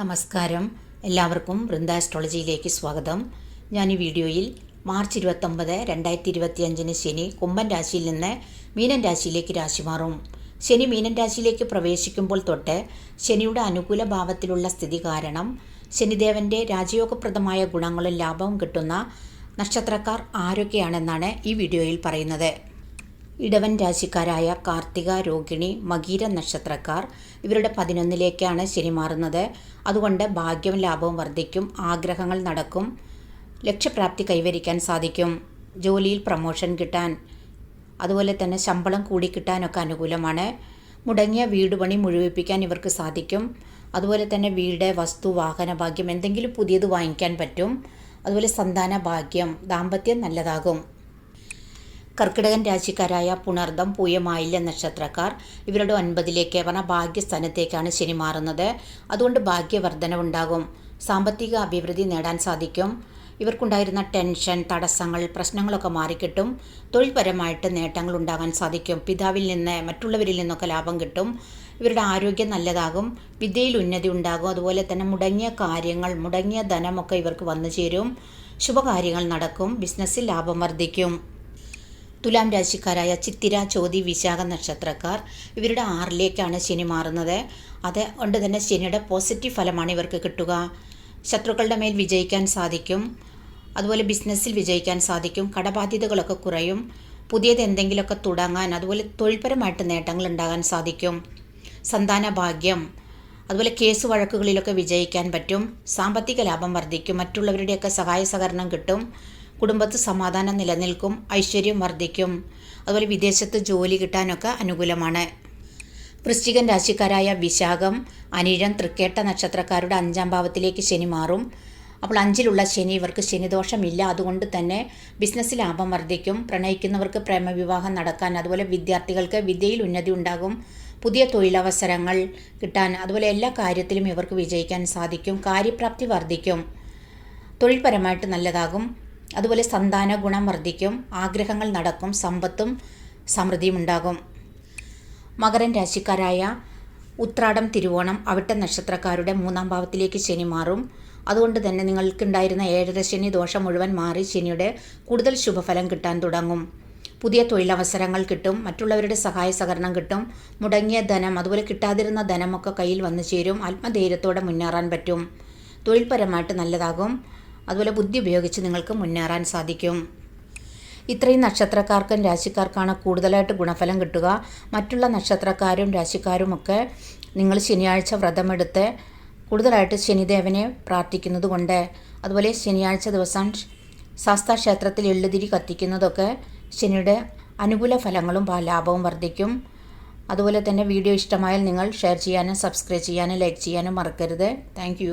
നമസ്കാരം. എല്ലാവർക്കും വൃന്ദ ആസ്ട്രോളജിയിലേക്ക് സ്വാഗതം. ഞാൻ ഈ വീഡിയോയിൽ മാർച്ച് ഇരുപത്തൊമ്പത് രണ്ടായിരത്തി ഇരുപത്തിയഞ്ചിന് ശനി കുംഭൻ രാശിയിൽ നിന്ന് മീനൻ രാശിയിലേക്ക് രാശി മാറും. ശനി മീനൻ രാശിയിലേക്ക് പ്രവേശിക്കുമ്പോൾ തൊട്ട് ശനിയുടെ അനുകൂല ഭാവത്തിലുള്ള സ്ഥിതി കാരണം ശനിദേവന്റെ രാജയോഗപ്രദമായ ഗുണങ്ങളും ലാഭവും കിട്ടുന്ന നക്ഷത്രക്കാർ ആരൊക്കെയാണെന്നാണ് ഈ വീഡിയോയിൽ പറയുന്നത്. ഇടവൻ രാശിക്കാരായ കാർത്തിക രോഹിണി മകീര നക്ഷത്രക്കാർ ഇവരുടെ പതിനൊന്നിലേക്കാണ് ശനി മാറുന്നത്. അതുകൊണ്ട് ഭാഗ്യവും ലാഭവും വർദ്ധിക്കും ആഗ്രഹങ്ങൾ നടക്കും ലക്ഷ്യപ്രാപ്തി കൈവരിക്കാൻ സാധിക്കും ജോലിയിൽ പ്രമോഷൻ കിട്ടാൻ അതുപോലെ തന്നെ ശമ്പളം കൂടി കിട്ടാനൊക്കെ അനുകൂലമാണ്. മുടങ്ങിയ വീട് പണി മുഴുവിപ്പിക്കാൻ ഇവർക്ക് സാധിക്കും. അതുപോലെ തന്നെ വീട് വസ്തു വാഹന ഭാഗ്യം എന്തെങ്കിലും പുതിയത് വാങ്ങിക്കാൻ പറ്റും. അതുപോലെ സന്താന ഭാഗ്യം ദാമ്പത്യം നല്ലതാകും. കർക്കിടകൻ രാശിക്കാരായ പുണർദം പൂയമായില്യ നക്ഷത്രക്കാർ ഇവരുടെ ഒൻപതിലേക്ക് പറഞ്ഞ ഭാഗ്യസ്ഥാനത്തേക്കാണ് ശനി മാറുന്നത്. അതുകൊണ്ട് ഭാഗ്യവർദ്ധനവുണ്ടാകും. സാമ്പത്തിക അഭിവൃദ്ധി നേടാൻ സാധിക്കും. ഇവർക്കുണ്ടായിരുന്ന ടെൻഷൻ തടസ്സങ്ങൾ പ്രശ്നങ്ങളൊക്കെ മാറിക്കിട്ടും. തൊഴിൽപരമായിട്ട് നേട്ടങ്ങൾ ഉണ്ടാകാൻ സാധിക്കും. പിതാവിൽ നിന്ന് മറ്റുള്ളവരിൽ നിന്നൊക്കെ ലാഭം കിട്ടും. ഇവരുടെ ആരോഗ്യം നല്ലതാകും. വിദ്യയിൽ ഉന്നതി ഉണ്ടാകും. അതുപോലെ തന്നെ മുടങ്ങിയ കാര്യങ്ങൾ മുടങ്ങിയ ധനമൊക്കെ ഇവർക്ക് വന്നു ചേരും. ശുഭകാര്യങ്ങൾ നടക്കും. ബിസിനസ്സിൽ ലാഭം വർദ്ധിക്കും. തുലാം രാശിക്കാരായ ചിത്തിര ചോതി വിശാഖ നക്ഷത്രക്കാർ ഇവരുടെ ആറിലേക്കാണ് ശനി മാറുന്നത്. അത് കൊണ്ട് തന്നെ ശനിയുടെ പോസിറ്റീവ് ഫലമാണ് ഇവർക്ക് കിട്ടുക. ശത്രുക്കളുടെ മേൽ വിജയിക്കാൻ സാധിക്കും. അതുപോലെ ബിസിനസ്സിൽ വിജയിക്കാൻ സാധിക്കും. കടബാധ്യതകളൊക്കെ കുറയും. പുതിയത് എന്തെങ്കിലുമൊക്കെ തുടങ്ങാൻ അതുപോലെ തൊഴിൽപരമായിട്ട് നേട്ടങ്ങൾ ഉണ്ടാകാൻ സാധിക്കും. സന്താന ഭാഗ്യം അതുപോലെ കേസ് വഴക്കുകളിലൊക്കെ വിജയിക്കാൻ പറ്റും. സാമ്പത്തിക ലാഭം വർദ്ധിക്കും. മറ്റുള്ളവരുടെയൊക്കെ സഹായ സഹകരണം കിട്ടും. കുടുംബത്ത് സമാധാനം നിലനിൽക്കും ഐശ്വര്യം വർദ്ധിക്കും. അതുപോലെ വിദേശത്ത് ജോലി കിട്ടാനൊക്കെ അനുകൂലമാണ്. വൃശ്ചികൻ രാശിക്കാരായ വിശാഖം അനിഴം തൃക്കേട്ട നക്ഷത്രക്കാരുടെ അഞ്ചാം ഭാവത്തിലേക്ക് ശനി മാറും. അപ്പോൾ അഞ്ചിലുള്ള ശനി ഇവർക്ക് ശനിദോഷമില്ല. അതുകൊണ്ട് തന്നെ ബിസിനസ്സിൽ ലാഭം വർദ്ധിക്കും. പ്രണയിക്കുന്നവർക്ക് പ്രേമവിവാഹം നടക്കാൻ അതുപോലെ വിദ്യാർത്ഥികൾക്ക് വിദ്യയിൽ ഉന്നതി ഉണ്ടാകും. പുതിയ തൊഴിലവസരങ്ങൾ കിട്ടാൻ അതുപോലെ എല്ലാ കാര്യത്തിലും ഇവർക്ക് വിജയിക്കാൻ സാധിക്കും. കാര്യപ്രാപ്തി വർദ്ധിക്കും. തൊഴിൽപരമായിട്ട് നല്ലതാകും. അതുപോലെ സന്താന ഗുണം വർദ്ധിക്കും ആഗ്രഹങ്ങൾ നടക്കും സമ്പത്തും സമൃദ്ധിയും ഉണ്ടാകും. മകരൻ രാശിക്കാരായ ഉത്രാടം തിരുവോണം അവിട്ട നക്ഷത്രക്കാരുടെ മൂന്നാം ഭാവത്തിലേക്ക് ശനി മാറും. അതുകൊണ്ട് തന്നെ നിങ്ങൾക്കുണ്ടായിരുന്ന ഏഴര ശനി ദോഷം മുഴുവൻ മാറി ശനിയുടെ കൂടുതൽ ശുഭഫലം കിട്ടാൻ തുടങ്ങും. പുതിയ തൊഴിലവസരങ്ങൾ കിട്ടും മറ്റുള്ളവരുടെ സഹായ സഹകരണം കിട്ടും. മുടങ്ങിയ ധനം അതുപോലെ കിട്ടാതിരുന്ന ധനമൊക്കെ കയ്യിൽ വന്നു ചേരും ആത്മധൈര്യത്തോടെ മുന്നേറാൻ പറ്റും. തൊഴിൽപരമായിട്ട് നല്ലതാകും. അതുപോലെ ബുദ്ധി ഉപയോഗിച്ച് നിങ്ങൾക്ക് മുന്നേറാൻ സാധിക്കും. ഇത്രയും നക്ഷത്രക്കാർക്കും രാശിക്കാർക്കാണ് കൂടുതലായിട്ട് ഗുണഫലം കിട്ടുക. മറ്റുള്ള നക്ഷത്രക്കാരും രാശിക്കാരുമൊക്കെ നിങ്ങൾ ശനിയാഴ്ച വ്രതമെടുത്ത് കൂടുതലായിട്ട് ശനിദേവനെ പ്രാർത്ഥിക്കുന്നത് കൊണ്ട് അതുപോലെ ശനിയാഴ്ച ദിവസം ശാസ്താ ക്ഷേത്രത്തിൽ എള്ളുതിരി കത്തിക്കുന്നതൊക്കെ ശനിയുടെ അനുകൂല ഫലങ്ങളും ലാഭവും വർദ്ധിക്കും. അതുപോലെ തന്നെ വീഡിയോ ഇഷ്ടമായാൽ നിങ്ങൾ ഷെയർ ചെയ്യാനും സബ്സ്ക്രൈബ് ചെയ്യാനും ലൈക്ക് ചെയ്യാനും മറക്കരുത്. താങ്ക്